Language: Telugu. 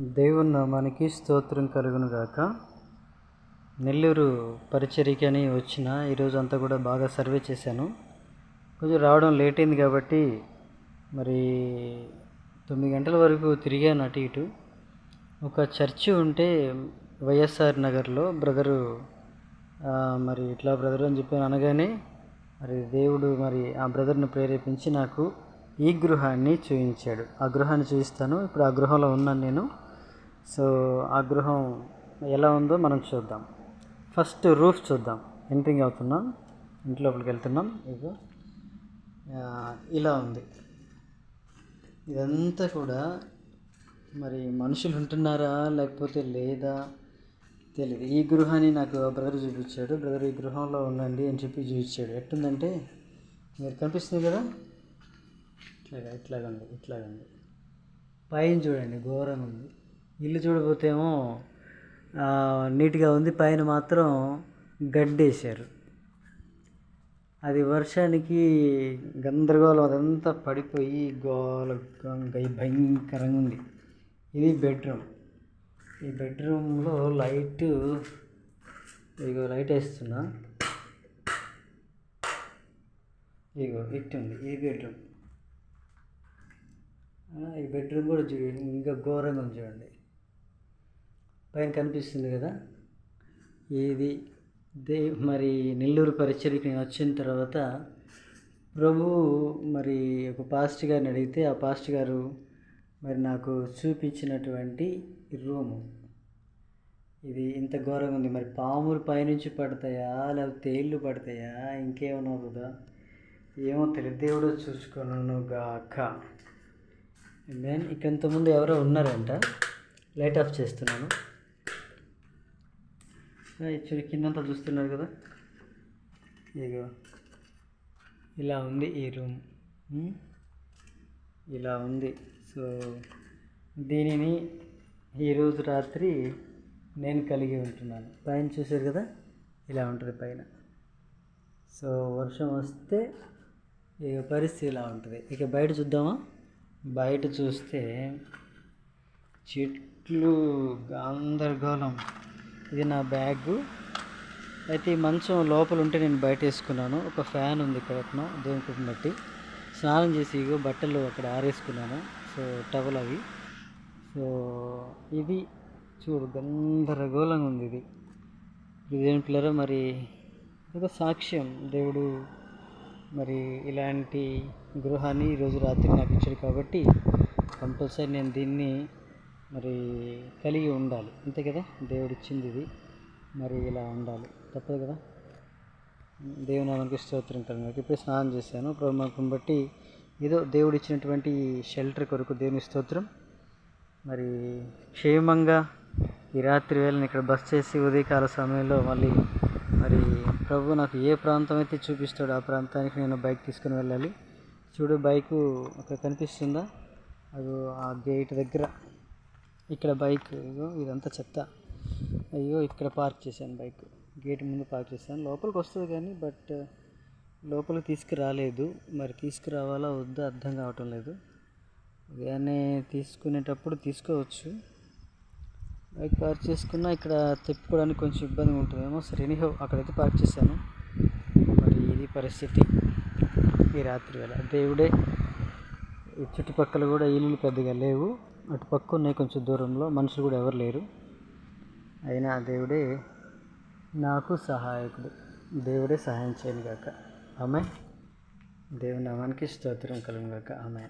దేవుని నామానికి స్తోత్రం కలుగును గాక నెల్లూరు పరిచర్యకి అని వచ్చిన ఈరోజు అంతా కూడా బాగా సర్వే చేశాను. కొంచెం రావడం లేట్ అయింది కాబట్టి మరి తొమ్మిది గంటల వరకు తిరిగాను అటు ఇటు. ఒక చర్చి ఉంటే వైఎస్ఆర్ నగర్లో బ్రదరు మరి ఇట్లా బ్రదర్ అని చెప్పి అనగానే మరి దేవుడు మరి ఆ బ్రదర్ని ప్రేరేపించి నాకు ఈ గృహాన్ని చూపించాడు ఆ గృహాన్ని చూపిస్తాను ఇప్పుడు ఆ గృహంలో ఉన్నాను నేను. సో ఆ గృహం ఎలా ఉందో మనం చూద్దాం. ఫస్ట్ రూఫ్ చూద్దాం. ఎంట్రింగ్ అవుతున్నాం. ఇంటి లోపలికి వెళ్తున్నాం. ఇగో ఇలా ఉంది. ఇదంతా కూడా మరి మనుషులు ఉంటున్నారా లేకపోతే లేదా? తెలియదు ఈ గృహాన్ని నాకు బ్రదర్ చూపించాడు. బ్రదర్ ఈ గృహంలో ఉండండి అని చెప్పి చూపించాడు. ఎట్టుందంటే మీరు కనిపిస్తుంది కదా? ఇట్లాగా ఇట్లాగండి ఉంది ఉంది. పైన చూడండి ఘోరంగా ఉంది. ఇల్లు చూడబోతేమో ఏమో నీట్గా ఉంది. పైన మాత్రం గడ్డేశారు. అది వర్షానికి గందరగోళం అదంతా పడిపోయి గోల భయంకరంగా ఉంది. ఇది బెడ్రూమ్. ఈ బెడ్రూమ్లో లైట్ ఇగో లైట్ వేస్తున్నా. ఇగో ఇట్ ఉంది. ఈ బెడ్రూమ్. ఈ బెడ్రూమ్ కూడా చూడండి ఇంకా ఘోరంగా ఉంది చూడండి. పైన కనిపిస్తుంది కదా? ఇది దే మరి నెల్లూరు పరిచర్కి నేను వచ్చిన తర్వాత ప్రభు మరి ఒక పాస్ట్ గారిని అడిగితే ఆ పాస్ట్ గారు మరి నాకు చూపించినటువంటి రూము. ఇది ఇంత ఘోరంగా ఉంది. మరి పాములు పైనుంచి పడతాయా? లేకపోతే తేళ్ళు పడతాయా? ఇంకేమైనా అవుతుందా ఏమో తెలియదు. దేవుడు చూసుకొను గాక. నేను ఇక ఇంతకుముందు ఎవరో ఉన్నారంట. లైట్ ఆఫ్ చేస్తున్నాను. యాక్చువల్లీ కిందంతా చూస్తున్నారు కదా. ఇగో ఇలా ఉంది ఈ రూమ్. ఇలా ఉంది. సో దీనిని ఈరోజు రాత్రి నేను కలిగి ఉంటున్నాను. పైన చూసారు కదా? ఇలా ఉంటుంది పైన. సో వర్షం వస్తే ఇక పరిస్థితి ఇలా ఉంటుంది. ఇక బయట చూద్దామా? బయట చూస్తే చెట్లు గందరగోళం. ఇది నా బ్యాగ్. అయితే ఈ మంచం లోపల ఉంటే నేను బయట వేసుకున్నాను ఒక ఫ్యాన్ ఉంది ఇక్కడ దేవుని బట్టి. స్నానం చేసి ఇగో బట్టలు అక్కడ ఆరేసుకున్నాను. సో టవల్ అవి. సో ఇది చూడు గందరగోళంగా ఉంది ఇది. ఇది దేని మరి ఒక సాక్ష్యం దేవుడు మరి ఇలాంటి గృహాన్ని ఈరోజు రాత్రి నాకు ఇచ్చాడు కాబట్టి కంపల్సరీ నేను దీన్ని మరి కలిగి ఉండాలి. అంతే కదా? దేవుడు ఇచ్చింది ఇది మరి ఇలా ఉండాలి. తప్పదు కదా? దేవుని నామానికి స్తోత్రం కలుగును ఇప్పుడే స్నానం చేశాను. ప్రభుత్వం బట్టి ఏదో దేవుడు ఇచ్చినటువంటి షెల్టర్ కొరకు దేవుని స్తోత్రం. మరి క్షేమంగా ఈ రాత్రి వేళని ఇక్కడ బస్ చేసి ఉదయకాల సమయంలో మళ్ళీ మరి ప్రభు నాకు ఏ ప్రాంతం అయితే చూపిస్తాడో ఆ ప్రాంతానికి నేను బైక్ తీసుకుని వెళ్ళాలి. చూడు బైకు అక్కడ కనిపిస్తుందా? అది ఆ గేట్ దగ్గర ఇక్కడ బైక్ ఇదంతా చెత్త. అయ్యో ఇక్కడ పార్క్ చేశాను బైక్ గేట్ ముందు పార్క్ చేశాను. లోపలికి వస్తుంది కానీ బట్ లోపలికి తీసుకురాలేదు. మరి తీసుకురావాలా వద్దా అర్థం కావటం లేదు. ఉదయాన్నే తీసుకునేటప్పుడు తీసుకోవచ్చు. బైక్ పార్క్ చేసుకున్నా ఇక్కడ తిప్పుకోవడానికి కొంచెం ఇబ్బందిగా ఉంటుందేమో. సరే ఎనీహో అక్కడైతే పార్క్ చేశాను. మరి ఇది పరిస్థితి. ఈ రాత్రి వేళ. దేవుడే ఈ చుట్టుపక్కల కూడా ఇల్లులు పెద్దగా లేవు. అటు పక్క ఉన్నాయి కొంచెం దూరంలో. మనుషులు కూడా ఎవరు లేరు. అయినా దేవుడే నాకు సహాయకుడు. దేవుడే సహాయం చేయను గాక. ఆమె దేవుని నామానికి స్తోత్రం కలుగును కాక ఆమె